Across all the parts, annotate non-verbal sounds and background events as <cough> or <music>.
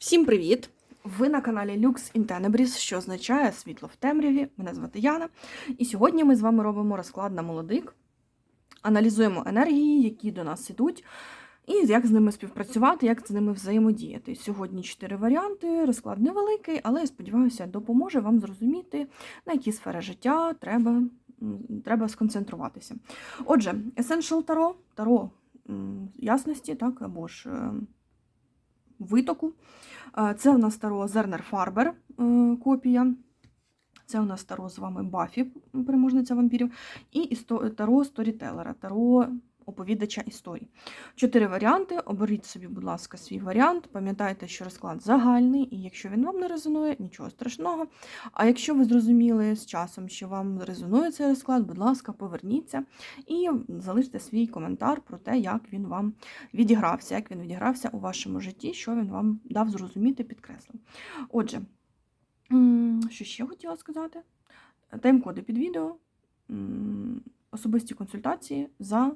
Всім привіт! Ви на каналі Lux in Tenebris, що означає світло в темряві. Мене звати Яна. І сьогодні ми з вами робимо розклад на молодик, аналізуємо енергії, які до нас ідуть, і як з ними співпрацювати, як з ними взаємодіяти. Сьогодні чотири варіанти. Розклад невеликий, але я сподіваюся, допоможе вам зрозуміти, на які сфери життя треба, треба сконцентруватися. Отже, Essential Tarot, Таро ясності, так, або ж е, витоку. Це у нас старого Зернер Фарбер е, копія. Це у нас Таро з вами Бафі, переможниця вампірів, і Таро Сторітелера, Таро оповідача історій. Чотири варіанти. Оберіть собі, будь ласка, свій варіант. Пам'ятайте, що розклад загальний, і якщо він вам не резонує, нічого страшного. А якщо ви зрозуміли з часом, що вам резонує цей розклад, будь ласка, поверніться і залиште свій коментар про те, як він вам відігрався, як він відігрався у вашому житті, що він вам дав зрозуміти, підкреслив. Отже, що ще хотіла сказати? Тайм-коди під відео, особисті консультації за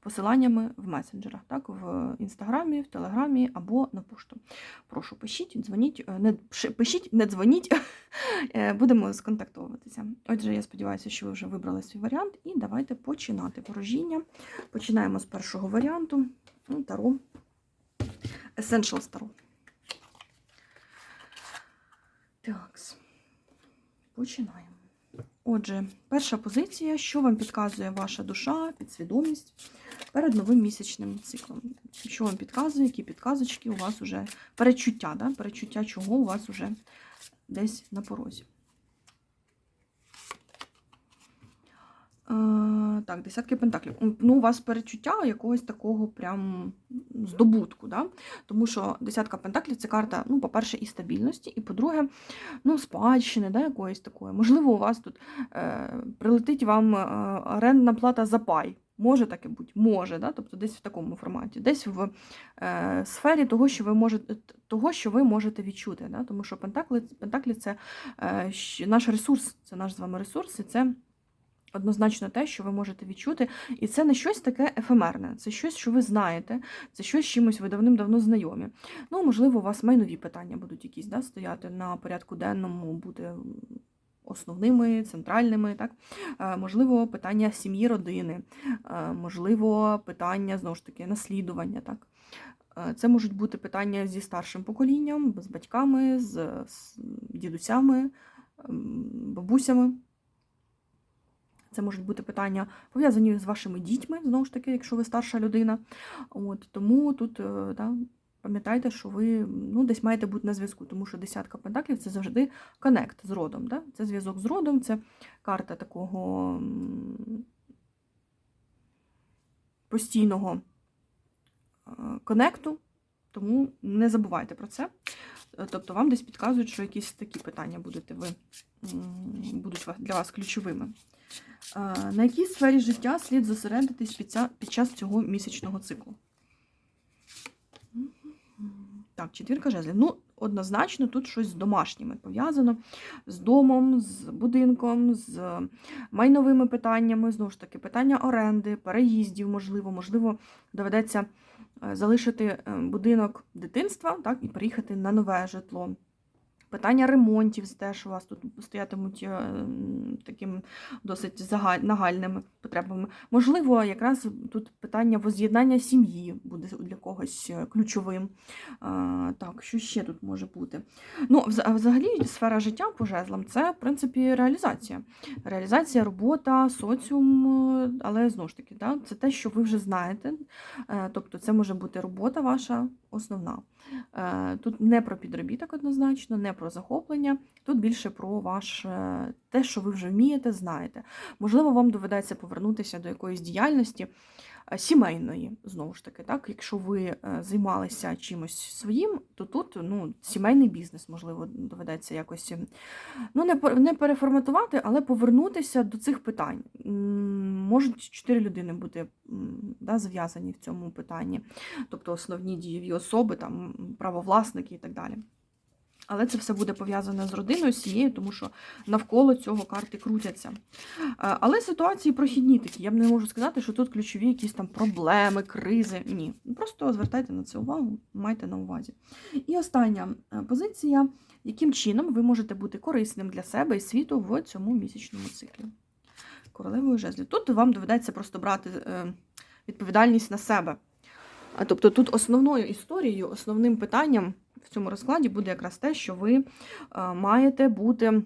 посиланнями в месенджерах, так, в інстаграмі, в телеграмі або на пошту. Прошу, пишіть, дзвоніть, е, не пишіть, не дзвоніть, <laughs> Е, будемо сконтактовуватися. Отже, я сподіваюся, що ви вже вибрали свій варіант, і давайте починати ворожіння. Починаємо з першого варіанту. Ну, Таро. Essentials Таро. Так. Починаємо. Отже, перша позиція, що вам підказує ваша душа, підсвідомість перед новим місячним циклом. Що вам підказує, які підказочки у вас вже перечуття, да? перечуття чого у вас вже десь на порозі. Так, десятки пентаклів. Ну, у вас перечуття якогось такого прям здобутку, да? тому що десятка пентаклів це карта, ну, по-перше, і стабільності, і по-друге, ну, спадщини, да, якоїсь такої. Можливо, у вас тут е, прилетить вам е, орендна плата за пай. Може таке бути, може, да? тобто десь в такому форматі, десь в е, сфері того, що ви можете, того, що ви можете відчути. Да? Тому що пентаклі, пентаклі це е, наш ресурс, це наш з вами ресурс, і це однозначно те, що ви можете відчути. І це не щось таке ефемерне, це щось, що ви знаєте, це щось з чимось ви давним-давно знайомі. Ну, можливо, у вас майнові питання будуть якісь да, стояти на порядку денному, бути основними, центральними, так? Е, Можливо, питання сім'ї, родини, Е, можливо, питання знову ж таки наслідування. Так? Е, Це можуть бути питання зі старшим поколінням, з батьками, з, дідусями, ем, бабусями. Це можуть бути питання пов'язані з вашими дітьми, знову ж таки, якщо ви старша людина. От, тому тут е, да, пам'ятайте, що ви ну, десь маєте бути на зв'язку, тому що десятка пентаклів це завжди коннект з родом. Да? Це зв'язок з родом, це карта такого постійного е, коннекту, тому не забувайте про це. Е, Тобто вам десь підказують, що якісь такі питання будете ви, будуть для вас ключовими. На якій сфері життя слід зосередитись під час цього місячного циклу? Так, четвірка жезлів. Ну, однозначно, тут щось з домашніми пов'язано, з домом, з будинком, з майновими питаннями, знову ж таки, питання оренди, переїздів, можливо, можливо, доведеться е, залишити е, будинок дитинства так, і переїхати на нове житло. Питання ремонтів теж у вас тут стоятимуть е, таким досить нагальними потребами. Можливо, якраз тут питання воз'єднання сім'ї буде для когось е, ключовим. А, так, що ще тут може бути? Ну, взагалі, сфера життя по жезлам це, в принципі, реалізація. Реалізація, робота, соціум, е, але знову ж таки, да, це те, що ви вже знаєте. Е, Тобто, це може бути робота ваша основна. Е, Тут не про підробіток однозначно, не про захоплення, тут більше про ваше те, що ви вже вмієте, знаєте. Можливо, вам доведеться повернутися до якоїсь діяльності е, сімейної, знову ж таки, так? Якщо ви е, займалися чимось своїм, то тут ну, сімейний бізнес, можливо, доведеться якось ну, не переформатувати, але повернутися до цих питань. Можуть чотири людини бути да, зав'язані в цьому питанні, тобто основні дієві особи, там, правовласники і так далі. Але це все буде пов'язане з родиною, з сім'єю, тому що навколо цього карти крутяться. Е, Але ситуації прохідні такі. Я б не можу сказати, що тут ключові якісь там проблеми, кризи. Ні. Просто звертайте на це увагу, майте на увазі. І остання е, позиція, яким чином ви можете бути корисним для себе і світу в цьому місячному циклі. Королевою жезлів. Тут вам доведеться просто брати е, відповідальність на себе. Тобто тут основною історією, основним питанням в цьому розкладі буде якраз те, що ви маєте бути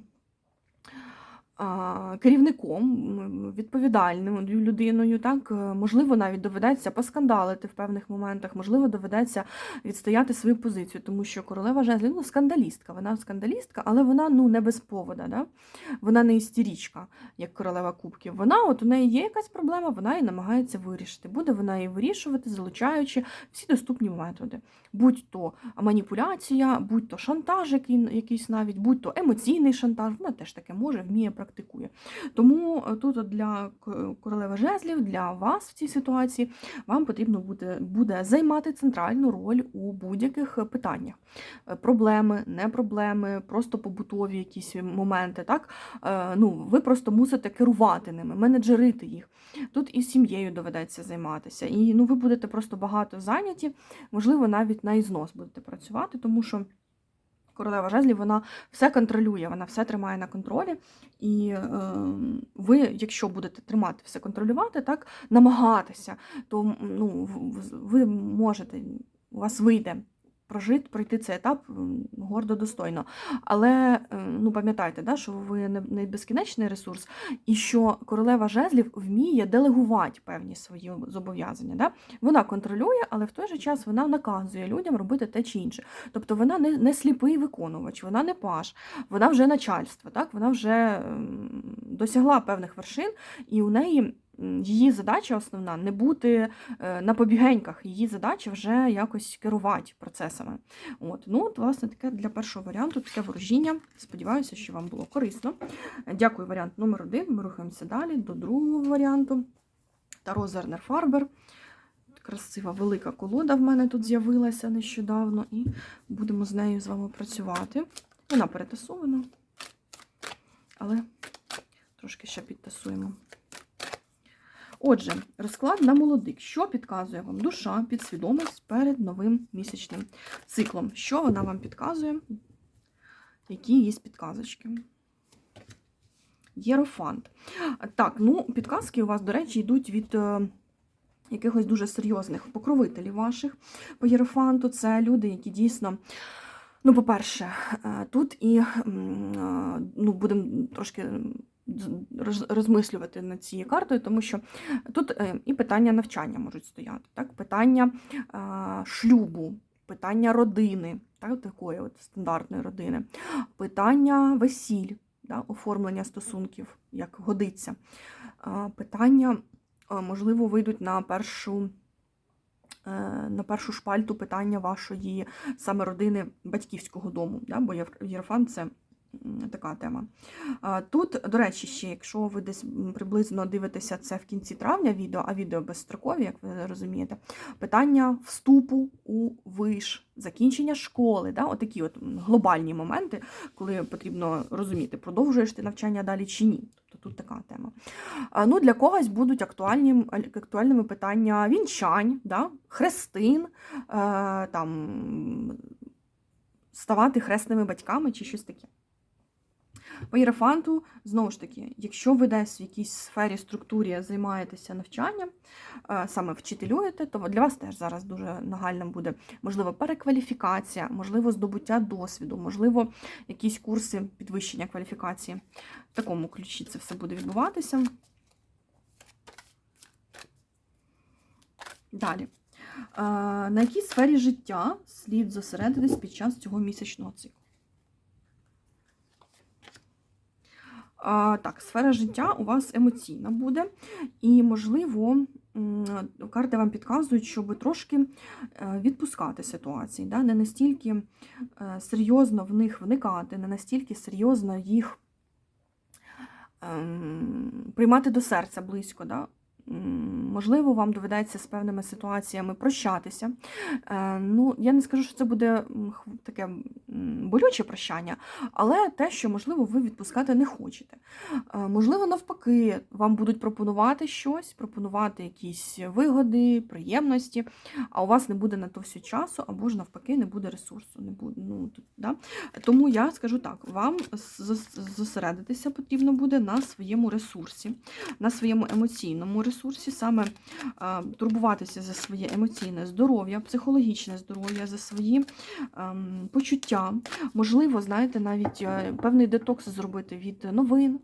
керівником, відповідальним людиною. Так? Е, Можливо, навіть доведеться поскандалити в певних моментах, можливо, доведеться відстояти свою позицію, тому що королева жезлів ну, скандалістка. Вона скандалістка, але вона ну, не без повода. Да? Вона не істерічка, як королева кубків. Вона, от у неї є якась проблема, вона її намагається вирішити. Буде вона її вирішувати, залучаючи всі доступні методи. Будь то маніпуляція, будь то шантаж, який, якийсь навіть, будь то емоційний шантаж, вона теж таке може, вміє, практикує. Тому е, тут для королеви жезлів, для вас в цій ситуації, вам потрібно буде, буде займати центральну роль у будь-яких питаннях. Е, Проблеми, не проблеми, просто побутові якісь моменти. Так? Е, Ну, ви просто мусите керувати ними, менеджерити їх. Тут і сім'єю доведеться займатися. І ну, ви будете просто багато зайняті, можливо, навіть на ізнос будете працювати, тому що королева жезлів вона все контролює, вона все тримає на контролі. І е, ви, якщо будете тримати все контролювати, так, намагатися, то ну, ви можете, у вас вийде. Прожити, пройти цей етап гордо достойно. Але е, ну, пам'ятайте, да, що ви не, не безкінечний ресурс, і що королева жезлів вміє делегувати певні свої зобов'язання. Да? Вона контролює, але в той же час вона наказує людям робити те чи інше. Тобто вона не, не сліпий виконувач, вона не паш, вона вже начальство, так? вона вже досягла певних вершин, і у неї. Її задача основна не бути е, на побігеньках, її задача вже якось керувати процесами. От, ну, от, власне, таке для першого варіанту таке ворожіння. Сподіваюся, що вам було корисно. Дякую, варіант номер один. Ми рухаємося далі до другого варіанту. Таро Зернер Фарбер. Красива велика колода в мене тут з'явилася нещодавно, і будемо з нею з вами працювати. Вона перетасована, але трошки ще підтасуємо. Отже, розклад на молодик. Що підказує вам душа, підсвідомість перед новим місячним циклом? Що вона вам підказує? Які є підказочки? Єрофант. Так, ну, підказки у вас, до речі, йдуть від е, якихось дуже серйозних покровителів ваших по єрофанту. Це люди, які дійсно. Ну, по-перше, е, тут і е, ну, будемо трошки розмислювати над цією картою, тому що тут е, і питання навчання можуть стояти, так? питання шлюбу, питання родини, так? такої от стандартної родини, питання весіль, да? оформлення стосунків, як годиться, питання, можливо, вийдуть на першу. е, На першу шпальту питання вашої саме родини батьківського дому, да? бо Єр- Єрофант це така тема. Тут, до речі, ще, якщо ви десь приблизно дивитеся це в кінці травня відео, а відео безстрокові, як ви розумієте, питання вступу у виш, закінчення школи, да? отакі от глобальні моменти, коли потрібно розуміти, продовжуєш ти навчання далі чи ні. Тобто тут така тема. Ну, для когось будуть актуальні, актуальними питання вінчань, да? хрестин, е, там, ставати хресними батьками чи щось таке. По єрофанту, знову ж таки, якщо ви десь в якійсь сфері структурі займаєтеся навчанням, е, саме вчителюєте, то для вас теж зараз дуже нагальним буде можливо перекваліфікація, можливо, здобуття досвіду, можливо, якісь курси підвищення кваліфікації. В такому ключі це все буде відбуватися. Далі. Е, На якій сфері життя слід зосередитись під час цього місячного циклу? Так, сфера життя у вас емоційна буде, і, можливо, карти вам підказують, щоб трошки е, відпускати ситуації, да? не настільки е, серйозно в них вникати, не настільки серйозно їх ем, приймати до серця близько. Да? Можливо, вам доведеться з певними ситуаціями прощатися. Е, Ну, я не скажу, що це буде таке болюче прощання, але те, що, можливо, ви відпускати не хочете. Е, Можливо, навпаки, вам будуть пропонувати щось, пропонувати якісь вигоди, приємності, а у вас не буде на то все часу, або ж навпаки, не буде ресурсу. Не буде, ну, да? Тому я скажу так: вам зосередитися потрібно буде на своєму ресурсі, на своєму емоційному ресурсі, саме е, турбуватися за своє емоційне здоров'я, психологічне здоров'я, за свої ем, почуття. Можливо, знаєте, навіть е, певний детокс зробити від новин,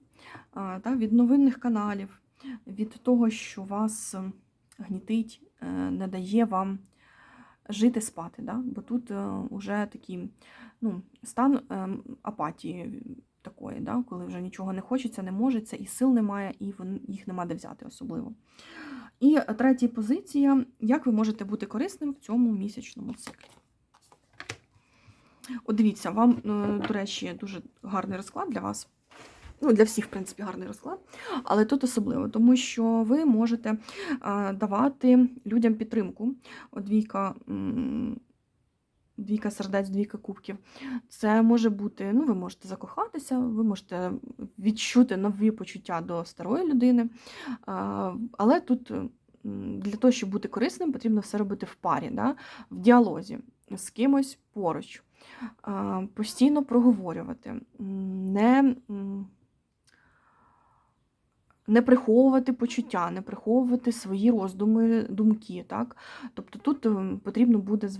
е, від новинних каналів, від того, що вас ем, гнітить, е, не дає вам жити, спати. Да? Бо тут вже такий ну, стан ем, апатії такої, да? коли вже нічого не хочеться, не можеться, і сил немає, і їх нема де взяти особливо. І третя позиція: як ви можете бути корисним в цьому місячному циклі? От дивіться, вам, е, до речі, дуже гарний розклад для вас. Ну, для всіх, в принципі, гарний розклад, але тут особливо, тому що ви можете е, давати людям підтримку. Двійка, двійка сердець, двійка кубків. Це може бути, ну, ви можете закохатися, ви можете відчути нові почуття до старої людини. Але тут для того, щоб бути корисним, потрібно все робити в парі, да? в діалозі з кимось поруч. Постійно проговорювати, не, не приховувати почуття, не приховувати свої роздуми, думки. Так? Тобто тут ем, потрібно буде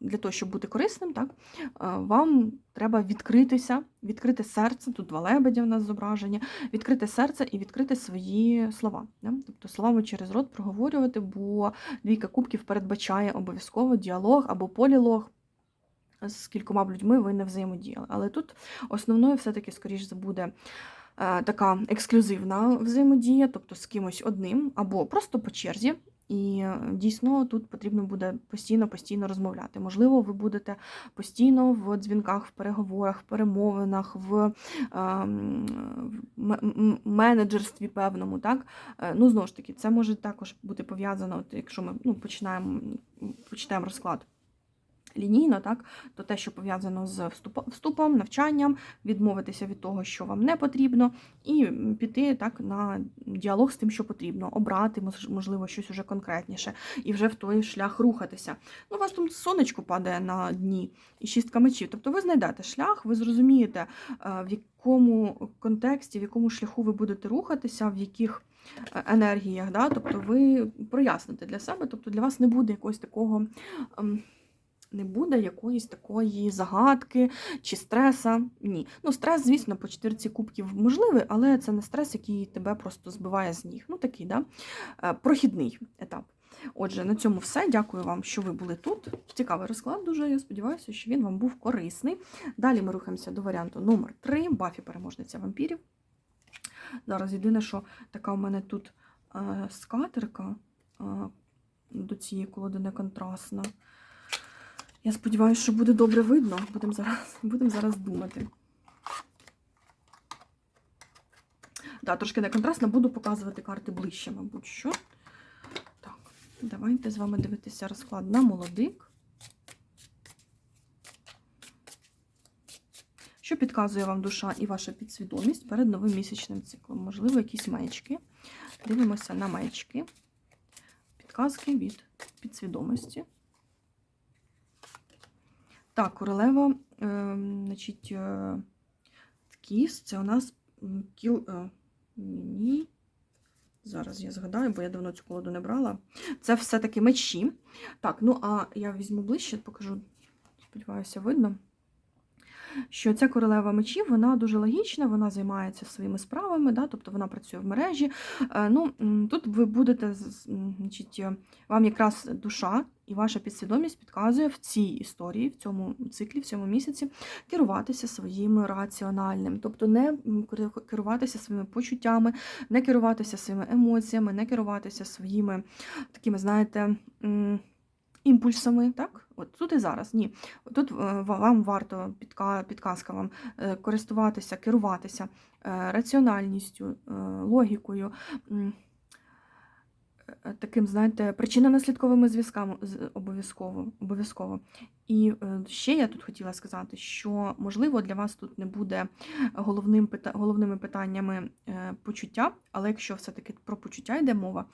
для того, щоб бути корисним, так? е, вам треба відкритися, відкрити серце. Тут два лебедя в нас зображені, відкрити серце і відкрити свої слова. Да? Тобто словами через рот проговорювати, бо двійка кубків передбачає обов'язково діалог або полілог. З кількома людьми ви не взаємодіяли. Але тут основною все-таки, скоріш буде, така ексклюзивна взаємодія, тобто з кимось одним, або просто по черзі. І е, дійсно тут потрібно буде постійно-постійно розмовляти. Можливо, ви будете постійно в дзвінках, в переговорах, в перемовинах, в м- менеджерстві певному. Так? Е, Ну, знову ж таки, це може також бути пов'язано, якщо ми ну, починаємо, почнемо розклад лінійно, так, то те, що пов'язано з вступом, навчанням, відмовитися від того, що вам не потрібно, і піти так на діалог з тим, що потрібно, обрати, можливо, щось уже конкретніше, і вже в той шлях рухатися. Ну, у вас там сонечко падає на дні і шістка мечів. Тобто ви знайдете шлях, ви зрозумієте, е, в якому контексті, в якому шляху ви будете рухатися, в яких е, енергіях. Да? Тобто ви проясните для себе, тобто для вас не буде якогось такого. Не буде якоїсь такої загадки чи стреса. Ні. Ну, стрес, звісно, по четвірці кубків можливий, але це не стрес, який тебе просто збиває з ніг. Ну, такий, да? Е, прохідний етап. Отже, на цьому все. Дякую вам, що ви були тут. Цікавий розклад дуже. Я сподіваюся, що він вам був корисний. Далі ми рухаємося до варіанту номер 3 Бафі переможниця вампірів. Зараз єдине, що така у мене тут е, скатерка е, до цієї колоди не контрастна. Я сподіваюся, що буде добре видно. Будемо зараз, будемо зараз думати. Так, трошки не контрастно, буду показувати карти ближче, мабуть, що. Так, давайте з вами дивитися розклад на молодик. Що підказує вам душа і ваша підсвідомість перед новим місячним циклом? Можливо, якісь маячки. Дивимося на маячки. Підказки від підсвідомості. Так, королева, е, значить, е, ткіс, це у нас кіл. Е, ні. Зараз я згадаю, бо я давно цю колоду не брала. Це все-таки мечі. Так, ну а я візьму ближче, покажу, сподіваюся, видно. Що ця королева мечів, вона дуже логічна, вона займається своїми справами, да, тобто вона працює в мережі. Е, Ну, тут ви будете, значить, е, вам якраз душа і ваша підсвідомість підказує в цій історії, в цьому циклі, в цьому місяці керуватися своїм раціональним, тобто не керуватися своїми почуттями, не керуватися своїми емоціями, не керуватися своїми такими, знаєте, імпульсами, так? От тут і зараз. Ні. Тут е, вам варто підка, підказка вам е, користуватися, керуватися е, раціональністю, логікою. таким, знаєте, причинно-наслідковими зв'язками обов'язково. обов'язково. І ще я тут хотіла сказати, що можливо для вас тут не буде головним головними питаннями почуття, але якщо все-таки про почуття йде мова,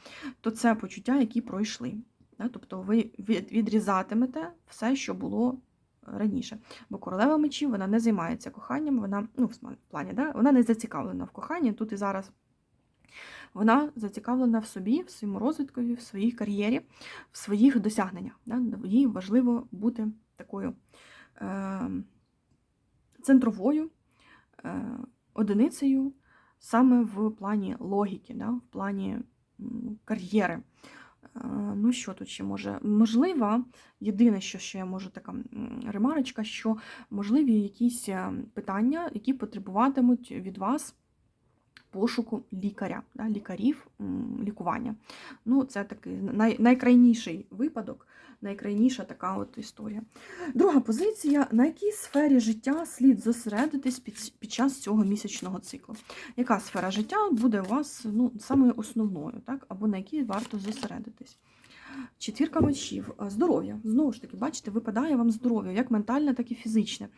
то це почуття, які пройшли. Тобто ви від- відрізатимете все, що було раніше. Бо королева мечів вона не займається коханням, вона ну, в плані, да? вона не зацікавлена в коханні тут і зараз. Вона зацікавлена в собі, в своєму розвиткові, в своїй кар'єрі, в своїх досягненнях. Да? Їй важливо бути такою е, центровою е, одиницею саме в плані логіки, да? в плані кар'єри. Е, Ну, що тут ще може? Можливо, єдине, що ще може така ремарочка, що можливі якісь е, питання, які потребуватимуть від вас пошуку лікаря, да, лікарів, лікування. Ну, це такий най, найкрайніший випадок, найкрайніша така от історія. Друга позиція: на якій сфері життя слід зосередитись під, під час цього місячного циклу? Яка сфера життя буде у вас ну, самою основною, так? або на якій варто зосередитись? Четвірка мечів, здоров'я. Знову ж таки, бачите, випадає вам здоров'я, як ментальне, так і фізичне.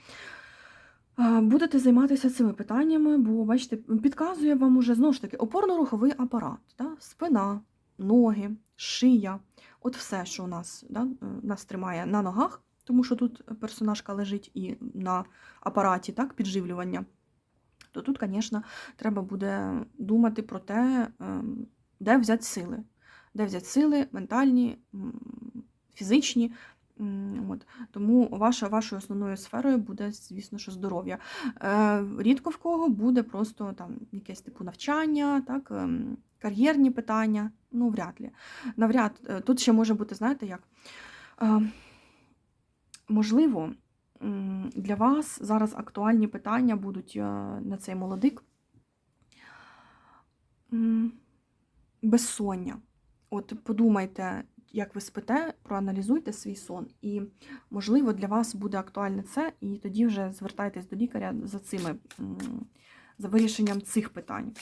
Е, Будете займатися цими питаннями, бо, бачите, підказує вам уже знову ж таки опорно-руховий апарат, да? спина, ноги, шия, от все, що у нас, да? е, нас тримає на ногах, тому що тут персонажка лежить і на апараті так, підживлювання. То тут, звісно, треба буде думати про те, ем, де взяти сили. Де взяти сили ментальні, фізичні. От. Тому ваша, вашою основною сферою буде, звісно, що здоров'я. Е, рідко в кого буде просто там якесь типу навчання, так, ем, кар'єрні питання. Ну, вряд ли. Навряд. е, Тут ще може бути, знаєте як? Е, можливо, для вас зараз актуальні питання будуть е, на цей молодик. Безсоння. От подумайте, як ви спите, проаналізуйте свій сон, і, можливо, для вас буде актуальне це, і тоді вже звертайтесь до лікаря за цими, за вирішенням цих питань.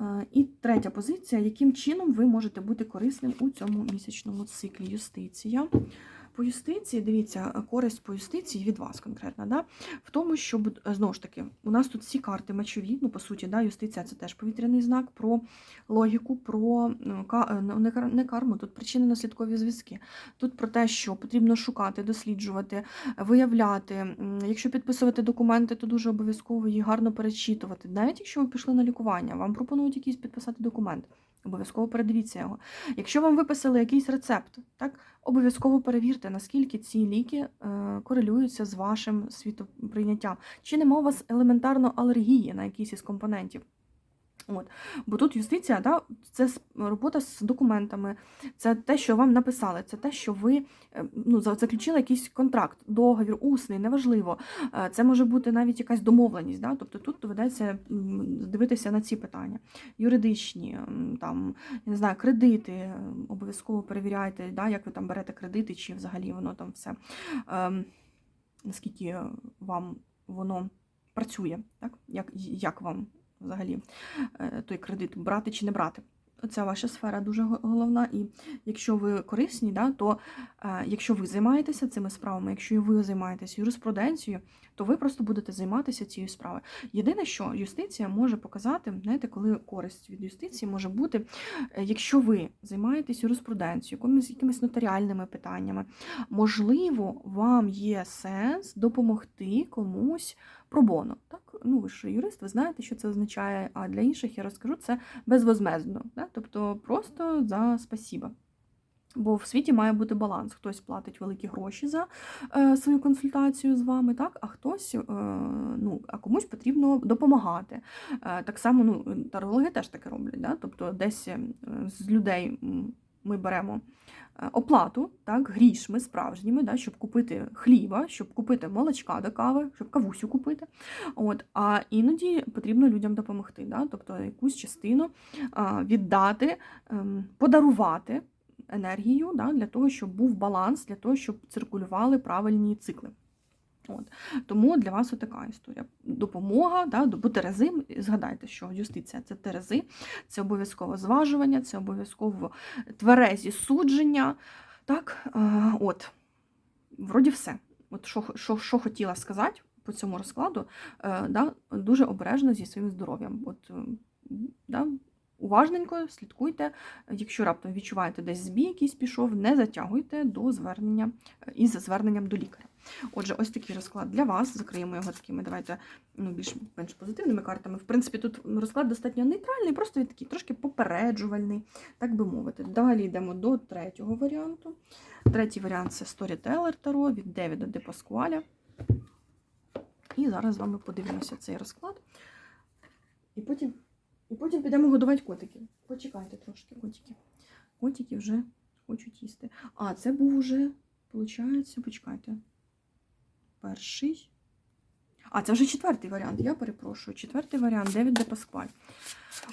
Е, І третя позиція: яким чином ви можете бути корисним у цьому місячному циклі? Юстиція. По юстиції, дивіться, користь по юстиції від вас конкретно, да? в тому, щоб знову ж таки, у нас тут всі карти мечові, ну, по суті, да, юстиція це теж повітряний знак про логіку, про ну, ну, не кар- карму, тут причинно-наслідкові зв'язки. Тут про те, що потрібно шукати, досліджувати, виявляти. Якщо підписувати документи, то дуже обов'язково їх гарно перечитувати. Навіть якщо ви пішли на лікування, вам пропонують якийсь підписати документ. Обов'язково передивіться його. Якщо вам виписали якийсь рецепт, так обов'язково перевірте, наскільки ці ліки е, корелюються з вашим світоприйняттям. Чи нема у вас елементарно алергії на якийсь із компонентів. От. Бо тут юстиція, да, це робота з документами, це те, що вам написали, це те, що ви е, ну, заключили якийсь контракт, договір, усний, неважливо. Е, Це може бути навіть якась домовленість. Да? Тобто тут доведеться дивитися на ці питання. Юридичні, там, я не знаю, кредити, е, обов'язково перевіряйте, да, як ви там берете кредити, чи взагалі воно там все, ем, наскільки вам воно працює, так? Як, як вам взагалі е, той кредит брати чи не брати. Це ваша сфера дуже головна. І якщо ви корисні, да, то е, якщо ви займаєтеся цими справами, якщо ви займаєтеся юриспруденцією, то ви просто будете займатися цією справою. Єдине, що юстиція може показати, знаєте, коли користь від юстиції може бути, е, якщо ви займаєтесь юриспруденцією, якимись, якимись нотаріальними питаннями, можливо, вам є сенс допомогти комусь пробоно. Так? Ну, ви ж юрист, ви знаєте, що це означає, а для інших я розкажу це безвозмездно, да? тобто просто за спасіба. Бо в світі має бути баланс. Хтось платить великі гроші за е, свою консультацію з вами, так, а хтось, е, ну, а комусь потрібно допомагати. Е, так само ну, тарологи теж таке роблять. Да? Тобто десь е, з людей ми беремо оплату, так, грішми справжніми, да, щоб купити хліба, щоб купити молочка до кави, щоб кавусю купити. От, а іноді потрібно людям допомогти, да, тобто якусь частину віддати, ем, подарувати енергію да, для того, щоб був баланс, для того, щоб циркулювали правильні цикли. От. Тому для вас така історія. Допомога, да, бо Терези, згадайте, що юстиція це Терези, це обов'язково зважування, це обов'язково тверезі судження. Так, е, от, вроді все. От що, що, що хотіла сказати по цьому розкладу, е, да, дуже обережно зі своїм здоров'ям. От, е, да, уважненько слідкуйте, якщо раптом відчуваєте десь збій якийсь пішов, не затягуйте до звернення із зверненням до лікаря. Отже, ось такий розклад для вас. Закриємо його такими, давайте ну, більш менш позитивними картами. В принципі, тут розклад достатньо нейтральний, просто він такий трошки попереджувальний, так би мовити. Далі йдемо до третього варіанту. Третій варіант це Storyteller Таро від Девіда Де Паскуаля. І зараз з вами подивимося цей розклад. І потім, і потім підемо годувати котиків. Почекайте трошки, котики. Котики вже хочуть їсти. А, це був уже, виходить, почекайте. Перший. А, це вже четвертий варіант. Я перепрошую. Четвертий варіант Девід де Паскваль.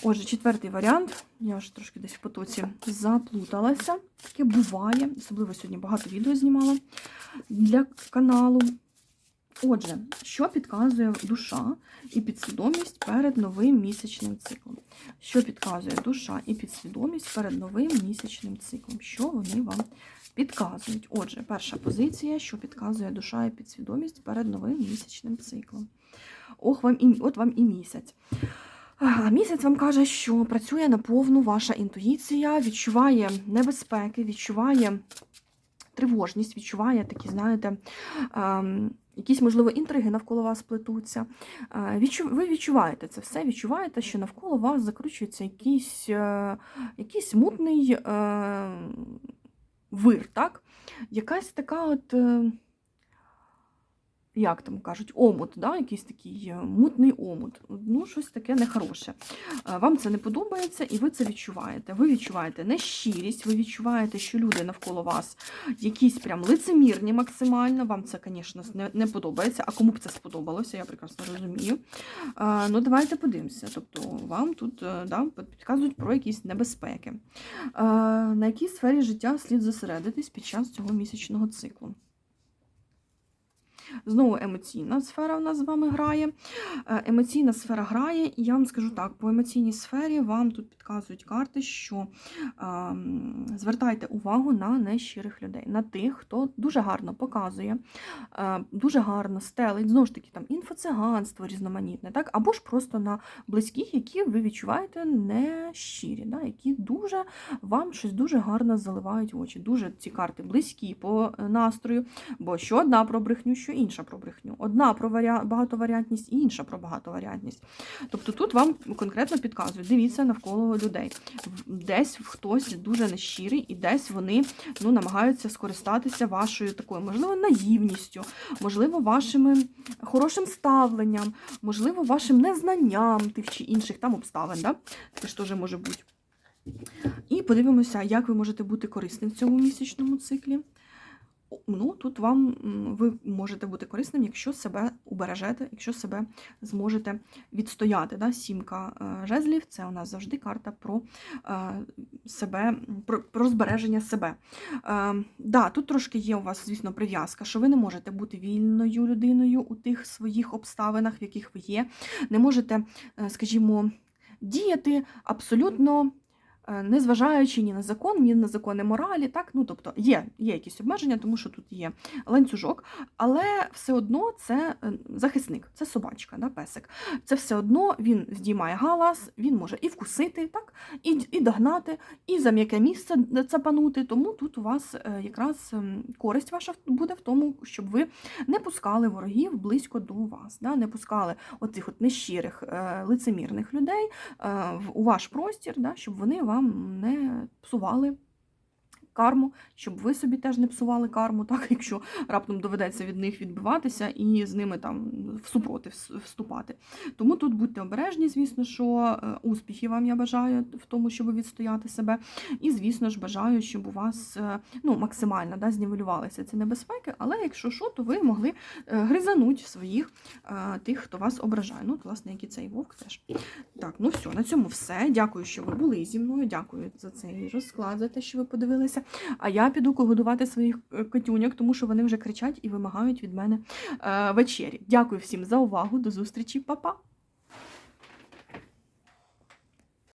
Отже, четвертий варіант. Я вже трошки десь в потоці заплуталася. Таке буває. Особливо сьогодні багато відео знімала для каналу. Отже, що підказує душа і підсвідомість перед новим місячним циклом? Що підказує душа і підсвідомість перед новим місячним циклом? Що вони вам підказують? Отже, перша позиція, що підказує душа і підсвідомість перед новим місячним циклом. Ох, вам і, от вам і місяць. Місяць вам каже, що працює на повну ваша інтуїція, відчуває небезпеки, відчуває тривожність, відчуває такі, знаєте, ем, якісь, можливо, інтриги навколо вас плетуться. Е, Ви відчуваєте це все, відчуваєте, що навколо вас закручується якийсь, е, якийсь мутний е, вир, так? Якась така от. Як там кажуть, омут, да? якийсь такий е, мутний омут. Ну, щось таке нехороше. Е, Вам це не подобається, і ви це відчуваєте. Ви відчуваєте нещирість, ви відчуваєте, що люди навколо вас якісь прям лицемірні максимально. Вам це, звісно, не, подобається. А кому б це сподобалося, я прекрасно розумію. Е, Ну, давайте подивимося. Тобто, вам тут да, підказують про якісь небезпеки. На якій сфері життя слід зосередитись під час цього місячного циклу? Знову емоційна сфера в нас з вами грає. Е, Емоційна сфера грає, і я вам скажу так: по емоційній сфері вам тут підказують карти, що ем, звертайте увагу на нещирих людей, на тих, хто дуже гарно показує, е, дуже гарно стелить, знову ж таки, там інфоциганство різноманітне, так? або ж просто на близьких, які ви відчуваєте нещирі, да? які дуже вам щось дуже гарно заливають в очі. Дуже ці карти близькі по е, настрою, бо що одна про брехню, що інша про брехню. Одна про варіа... багатоваріантність, інша про багатоваріантність. Тобто тут вам конкретно підказують, дивіться навколо людей. Десь хтось дуже нещирий, і десь вони ну, намагаються скористатися вашою такою, можливо, наївністю, можливо, вашим хорошим ставленням, можливо, вашим незнанням тих чи інших там обставин. Да? Таке ж теж може бути. І подивимося, як ви можете бути корисним в цьому місячному циклі. Ну, тут вам ви можете бути корисним, якщо себе убережете, якщо себе зможете відстояти. Да? Сімка е, жезлів це у нас завжди карта про е, себе, про, про збереження себе. Е, да, тут трошки є у вас, звісно, прив'язка, що ви не можете бути вільною людиною у тих своїх обставинах, в яких ви є. Не можете, скажімо, діяти абсолютно незважаючи ні на закон, ні на закони моралі. Так? Ну, тобто є, є якісь обмеження, тому що тут є ланцюжок, але все одно це е, захисник, це собачка, да, песик. Це все одно він здіймає галас, він може і вкусити, так, і, і догнати, і за м'яке місце цапанути. Тому тут у вас е, якраз ем, користь ваша буде в тому, щоб ви не пускали ворогів близько до вас, да, не пускали оцих от нещирих, е, лицемірних людей е, у ваш простір, да, щоб вони вам не псували карму, щоб ви собі теж не псували карму, так, <laughs> якщо раптом доведеться від них відбиватися і з ними там в супротив вступати. Тому тут будьте обережні, звісно, що е, успіхів вам я бажаю в тому, щоб відстояти себе. І, звісно ж, бажаю, щоб у вас е, ну, максимально да, знівелювалися ці небезпеки, але якщо що, то ви могли е, гризануть своїх тих, хто вас ображає. Ну, власне, як і цей вовк теж. Так, ну все, на цьому все. Дякую, що ви були зі мною. Дякую за цей розклад, за те, що ви подивилися. А я піду годувати своїх котюньок, тому що вони вже кричать і вимагають від мене е, вечері. Дякую всім за увагу. До зустрічі, Па-па!